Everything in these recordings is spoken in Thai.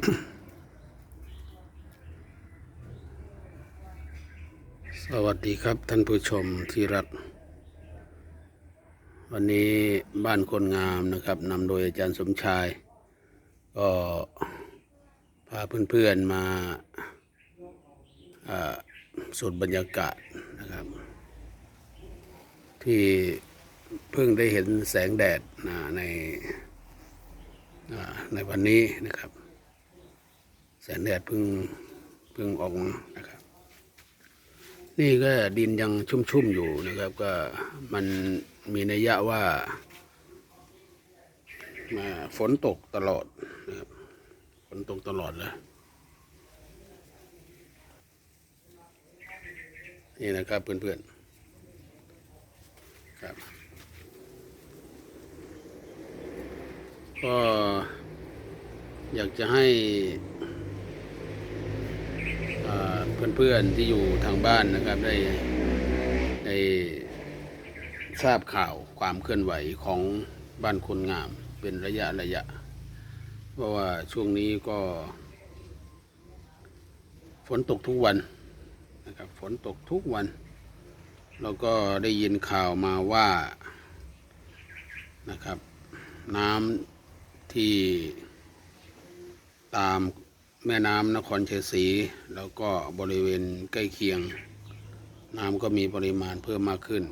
สวัสดีครับท่านผู้ชมที่รัก วันนี้บ้านคนงามนะครับนำโดยอาจารย์สมชาย ก็พาเพื่อนๆมาอ่าสูดบรรยากาศนะครับ ที่เพิ่งได้เห็นแสงแดดในในวันนี้นะครับ แสงแดดเพิ่งเพิ่งออกมานะครับ นี่ก็ดินยังชุ่มๆอยู่นะครับ ก็มันมีนัยยะว่า มาฝนตกตลอดนะครับฝนตกตลอดเลยนี่นะครับเพื่อนๆครับก็อยากจะให้ เพื่อนๆที่อยู่ทางบ้านนะครับ ได้ได้ทราบข่าวความเคลื่อนไหวของบ้านคนงามเป็นระยะระยะ เพราะว่าช่วงนี้ก็ ฝนตกทุกวันนะครับฝนตกทุกวัน แล้วก็ได้ยินข่าวมาว่านะครับ น้ำที่ตาม แม่น้ำนครชัยศรีแล้วก็บริเวณใกล้เคียง น้ำก็มีปริมาณเพิ่มมากขึ้น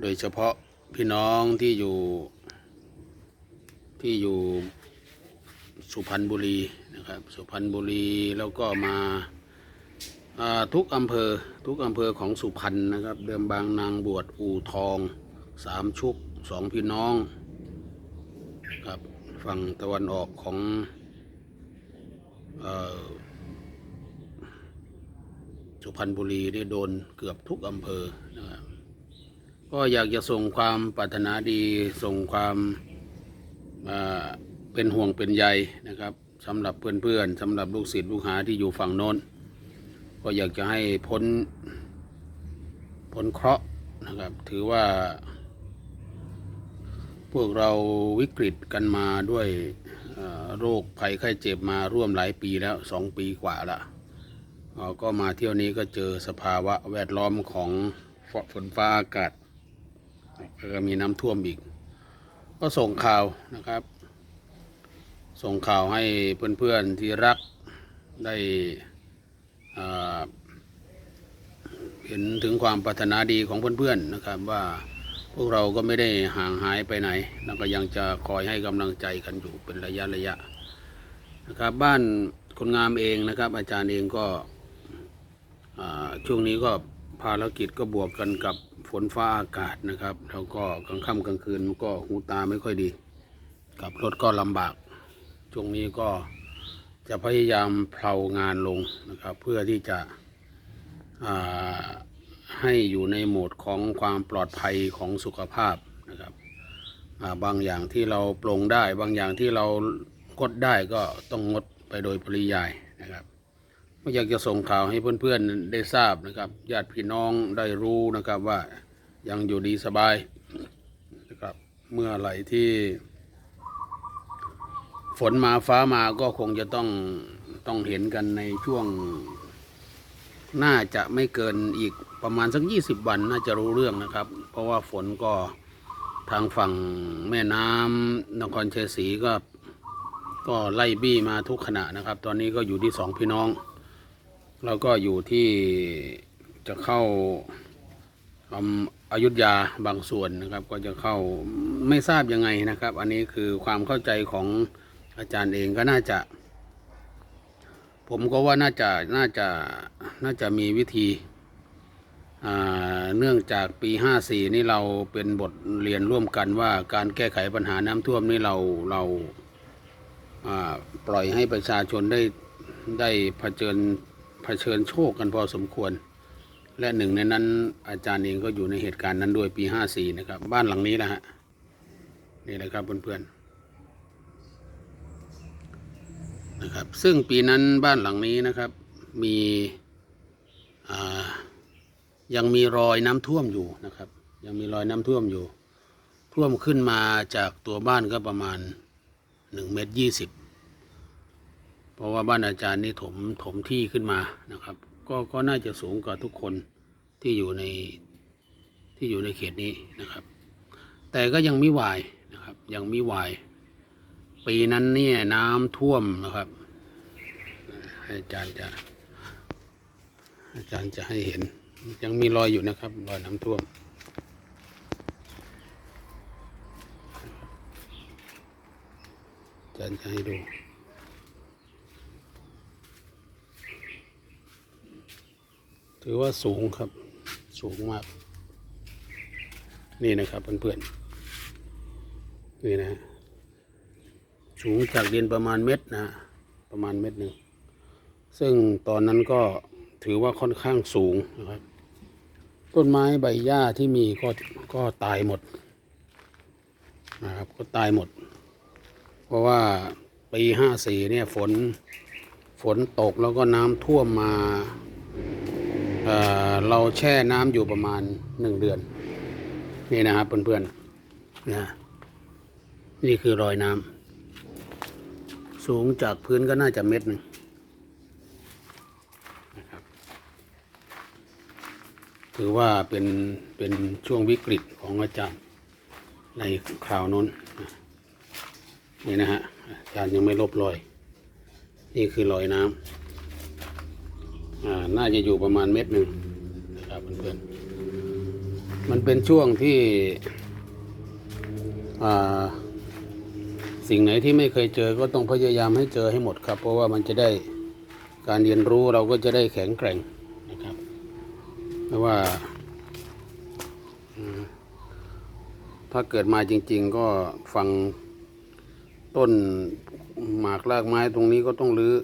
โดยเฉพาะพี่น้องที่อยู่ ที่อยู่สุพรรณบุรีนะครับ สุพรรณบุรีแล้วก็มาาทุกอำเภอทุกอำเภอของสุพรรณนะครับ เดิมบางนางบวชอู่ทองสามชุกสองพี่น้อง ฝั่งตะวันออกของออสุพรรณบุรีได้โดนเกือบทุกอำเภอนะครับก็อยากจะส่งความปรารถนาดีส่งความเป็นห่วงเป็นใยนะครับสำหรับเพื่อนๆสำหรับลูกศิษย์ลูกหาที่อยู่ฝั่งโน้น ก็อยากจะให้พ้นพ้นเคราะห์นะครับ ถือว่า พวกเราวิกฤตกันมาด้วยโรคภัยไข้เจ็บมาร่วมหลายปีแล้วสองปีกว่าละเราก็มาเที่ยวนี้ก็เจอสภาวะแวดล้อมของฝนฟ้าอากาศก็มีน้ำท่วมอีก ก็ส่งข่าวนะครับ ส่งข่าวให้เพื่อนๆที่รักได้เห็นถึงความปรารถนาดีของเพื่อนๆนะครับว่า พวกเราก็ไม่ได้ห่างหายไปไหนแล้วก็ยังจะคอยให้กำลังใจกันอยู่เป็นระยะระยะนะครับ บ้านคนงามเองนะครับ อาจารย์เองก็ช่วงนี้ก็ภารกิจก็บวกกันกับฝนฟ้าอากาศนะครับ แล้วก็กลางค่ำกลางคืนก็หูตาไม่ค่อยดีกับรถก็ลำบาก ช่วงนี้ก็จะพยายามเพลางานลงนะครับ เพื่อที่จะ ให้อยู่ในโหมดของความปลอดภัยของสุขภาพนะครับบางอย่างที่เราปลงได้ บางอย่างที่เรางดได้ก็ต้องงดไปโดยปริยายนะครับก็อยากจะส่งข่าวให้เพื่อนๆได้ทราบนะครับญาติพี่น้องได้รู้นะครับว่ายังอยู่ดีสบายนะครับเมื่อไหร่ที่ฝนมาฟ้ามาก็คงจะต้องต้องเห็นกันในช่วง น่าจะไม่เกินอีก ประมาณสักยี่สิบวันน่าจะรู้เรื่องนะครับ เพราะว่าฝนก็ทางฝั่งแม่น้ำนครเชัยงศรีก็ก็ไล่บี้มาทุกขณะนะครับ ตอนนี้ก็อยู่ที่สองพี่น้อง แล้วก็อยู่ที่จะเข้าอำอยุธยาบางส่วนนะครับ ก็จะเข้าไม่ทราบยังไงนะครับ อันนี้คือความเข้าใจของอาจารย์เองก็น่าจะ ผมก็ว่าน่าจะน่าจะน่าจะมีวิธี เนื่องจากปีห้าสี่นี่เราเป็นบทเรียนร่วมกันว่าการแก้ไขปัญหาน้ำท่วมนี่เราเราปล่อยให้ประชาชนได้ได้เผชิญเผชิญโชคกันพอสมควร และหนึ่งในนั้นอาจารย์เองก็อยู่ในเหตุการณ์นั้นด้วยปีห้าสี่นะครับ บ้านหลังนี้นะฮะนี่นะครับเพื่อนๆนะครับซึ่งปีนั้นบ้านหลังนี้นะครับมีอ่า ยังมีรอยน้ำท่วมอยู่นะครับ ยังมีรอยน้ำท่วมอยู่ ท่วมขึ้นมาจากตัวบ้านก็ประมาณหนึ่งเมตรยี่สิบเพราะว่าบ้านอาจารย์นี่ถมถมที่ขึ้นมานะครับ ก็ก็น่าจะสูงกว่าทุกคนที่อยู่ในที่อยู่ในเขตนี้นะครับ แต่ก็ยังไม่วายนะครับ ยังไม่วาย ปีนั้นเนี่ยน้ำท่วมนะครับอาจารย์จะอาจารย์จะให้เห็น ยังมีรอยอยู่นะครับ รอยน้ำท่วมจารย์จะให้ดูถือว่าสูงครับ สูงมาก นี่นะครับเพื่อนๆนี่นะ สูงจากดินประมาณเม็ดนะ ประมาณเม็ดหนึ่ง ซึ่งตอนนั้นก็ ถือว่าค่อนข้างสูงนะครับ ต้นไม้ใบหญ้าที่มีก็ก็ตายหมดนะครับก็ตายหมด เพราะว่าปีห้าสี่เนี่ยฝนฝนตกแล้วก็น้ำท่วมมาเเราแช่น้ำอยู่ประมาณหนึ่งเดือน นี่นะครับเพื่อนๆนะนี่คือรอยน้ำสูงจากพื้นก็น่าจะเม็ดหนึ่งนะครับ ถือว่าเป็นเป็นช่วงวิกฤตของอาจารย์ในคราวนั้นนี่นะฮะอาจารย์ยังไม่ลบรอย นี่คือรอยน้ำอ่าน่าจะอยู่ประมาณเม็ดหนึ่งนะครับเพื่อนๆมันเป็นช่วงที่อ่าสิ่งไหนที่ไม่เคยเจอก็ต้องพยายามให้เจอให้หมดครับ เพราะว่ามันจะได้การเรียนรู้เราก็จะได้แข็งแกร่ง เพราะว่า ถ้าเกิดมาจริง ๆ ก็ฟังต้นหมากรากไม้ตรงนี้ก็ต้องรื้อ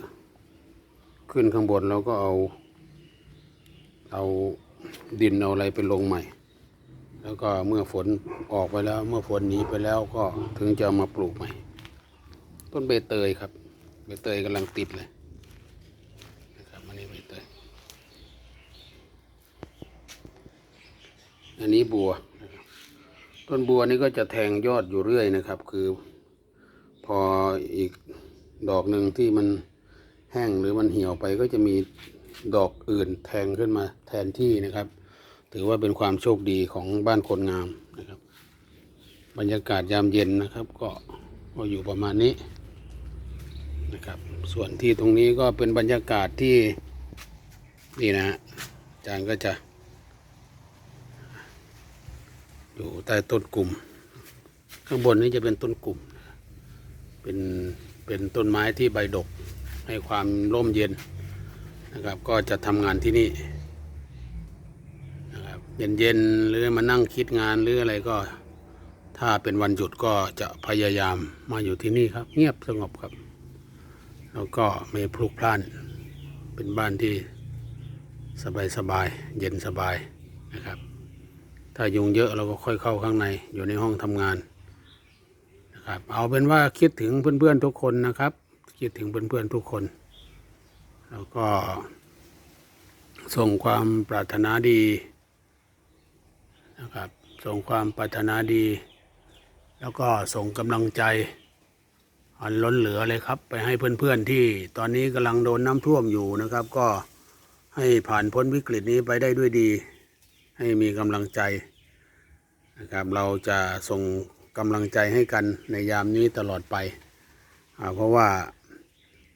ขึ้นข้างบนแล้วก็เอา เอาดินเอาอะไรไปลงใหม่ แล้วก็เมื่อฝนออกไปแล้ว เมื่อฝนหนีไปแล้วก็ถึงจะมาปลูกใหม่ ต้นใบเตยครับใบเตยกำลังติดเลยนะครับอันนี้ใบเตย อันนี้บัว ต้นบัวนี่ก็จะแทงยอดอยู่เรื่อยนะครับ คือ พออีกดอกหนึ่งที่มันแห้งหรือมันเหี่ยวไปก็จะมีดอกอื่นแทงขึ้นมาแทนที่นะครับ ถือว่าเป็นความโชคดีของบ้านคนงามนะครับ บรรยากาศยามเย็นนะครับ ก็ก็อยู่ประมาณนี้นะครับ ส่วนที่ตรงนี้ก็เป็นบรรยากาศที่นี่นะฮะอาจารย์ก็จะ อยู่ใต้ต้นกลุ่ม ข้างบนนี้จะเป็นต้นกลุ่ม เป็นเป็นต้นไม้ที่ใบดกให้ความร่มเย็นนะครับ ก็จะทำงานที่นี่นะครับเย็นๆหรือมานั่งคิดงานหรืออะไรก็ ถ้าเป็นวันหยุดก็จะพยายามมาอยู่ที่นี่ครับ เงียบสงบครับ แล้วก็ไม่พลุกพล่าน เป็นบ้านที่สบายๆเย็นสบายนะครับ ถ้ายุงเยอะเราก็ค่อยเข้าข้างในอยู่ในห้องทำงานนะครับเอาเป็นว่าคิดถึงเพื่อนๆทุกคนนะครับ คิดถึงเพื่อนๆทุกคน แล้วก็ส่งความปรารถนาดีนะครับส่งความปรารถนาดี แล้วก็ส่งกำลังใจอันล้นเหลือเลยครับ ไปให้เพื่อนๆที่ตอนนี้กำลังโดนน้ำท่วมอยู่นะครับ ก็ให้ผ่านพ้นวิกฤตนี้ไปได้ด้วยดี ให้มีกำลังใจนะครับเราจะส่งกำลังใจให้กันในยามนี้ตลอดไป เพราะว่า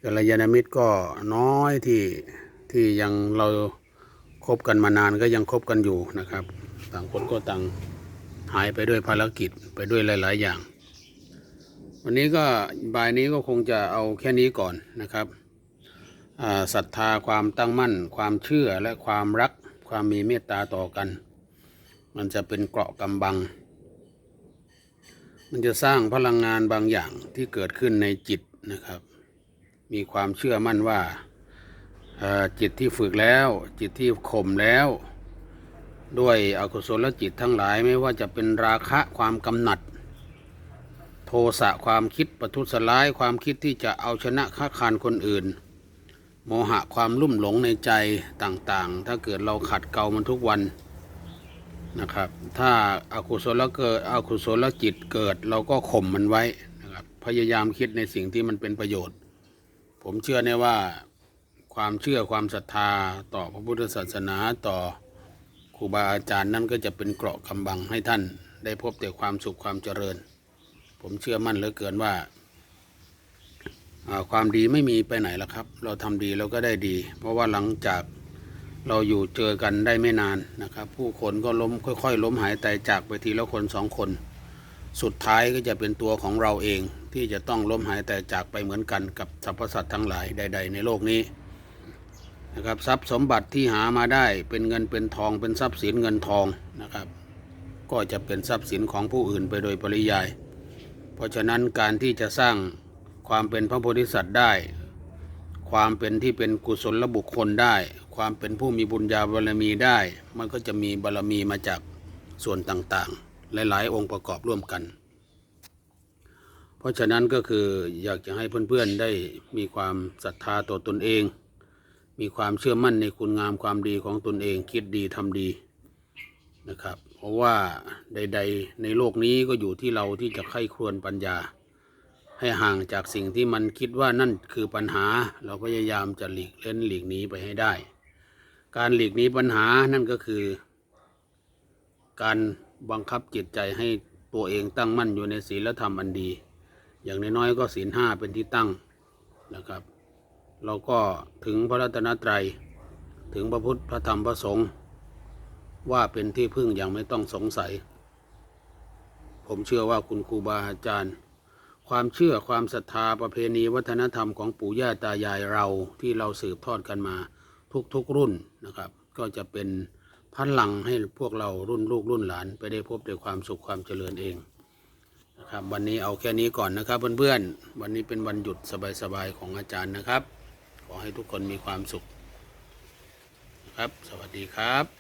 กัลยาณมิตรก็น้อยที่ที่ยังเราคบกันมานานก็ยังคบกันอยู่นะครับ ต่างคนก็ต่างหายไปด้วยภารกิจไปด้วยหลาย ๆ อย่าง วันนี้ก็บ่ายนี้ก็คงจะเอาแค่นี้ก่อนนะครับศรัทธาความตั้งมั่น ความเชื่อและความรัก ความมีเมตตาต่อกัน มันจะเป็นเกราะกำบัง มันจะสร้างพลังงานบางอย่างที่เกิดขึ้นในจิตนะครับ มีความเชื่อมั่นว่าจิตที่ฝึกแล้ว จิตที่ข่มแล้ว ด้วยอกุศลจิตทั้งหลายไม่ว่าจะเป็นราคะความกำหนัด โทสะความคิดประทุษร้ายความคิดที่จะเอาชนะค้าคานคนอื่น โมหะความลุ่มหลงในใจต่างๆ ถ้าเกิดเราขัดเกลามันทุกวันนะครับ ถ้าอากุศลเกิดอากุศลจิตเกิดเราก็ข่มมันไว้นะครับ พยายามคิดในสิ่งที่มันเป็นประโยชน์ ผมเชื่อแน่ว่าความเชื่อความศรัทธาต่อพระพุทธศาสนาต่อครูบาอาจารย์นั่นก็จะเป็นเกราะกำบังให้ท่านได้พบแต่ความสุขความเจริญ ผมเชื่อมั่นเหลือเกินว่าอ่า ความดีไม่มีไปไหนแล้วครับ เราทำดีเราก็ได้ดี เพราะว่าหลังจากเราอยู่เจอกันได้ไม่นานนะครับ ผู้คนก็ล้มค่อย ๆ ล้มหายตายจากไปทีละคนสองคน สุดท้ายก็จะเป็นตัวของเราเองที่จะต้องล้มหายตายจากไปเหมือนกันกับสรรพสัตว์ทั้งหลายใด ๆ ในโลกนี้นะครับทรัพย์สมบัติที่หามาได้เป็นเงินเป็นทองเป็นทรัพย์สินเงินทองนะครับ ก็จะเป็นทรัพย์สินของผู้อื่นไปโดยปริยาย เพราะฉะนั้นการที่จะสร้าง ความเป็นพระโพธิสัตว์ได้ ความเป็นที่เป็นกุศลบุคคลได้ ความเป็นผู้มีบุญญาบารมีได้ มันก็จะมีบารมีมาจากส่วนต่างๆ หลายๆ องค์ประกอบร่วมกัน เพราะฉะนั้นก็คืออยากจะให้เพื่อนๆได้มีความศรัทธาต่อตนเอง มีความเชื่อมั่นในคุณงามความดีของตนเองคิดดีทำดีนะครับ เพราะว่าใด ๆ ในโลกนี้ก็อยู่ที่เราที่จะไข้ครวนปัญญา ให้ห่างจากสิ่งที่มันคิดว่านั่นคือปัญหา เราพยายามจะหลีกเล่นหลีกหนีไปให้ได้ การหลีกหนีปัญหานั่นก็คือ การบังคับจิตใจให้ตัวเองตั้งมั่นอยู่ในศีลธรรมอันดี อย่างน้อยๆก็ศีลห้าเป็นที่ตั้งนะครับ เราก็ถึงพระรัตนตรัย ถึงพระพุทธพระธรรมพระสงฆ์ว่าเป็นที่พึ่งอย่างไม่ต้องสงสัย ผมเชื่อว่าคุณครูบาอาจารย์ ความเชื่อความศรัทธาประเพณีวัฒนธรรมของปู่ย่าตายายเราที่เราสืบทอดกันมาทุกๆรุ่นนะครับ ก็จะเป็นพลังให้พวกเรารุ่นลูกรุ่นหลาน ไปได้พบด้วยความสุขความเจริญเองนะครับวันนี้เอาแค่นี้ก่อนนะครับเพื่อนๆวันนี้เป็นวันหยุดสบายๆของอาจารย์นะครับ ขอให้ทุกคนมีความสุขนะครับ สวัสดีครับ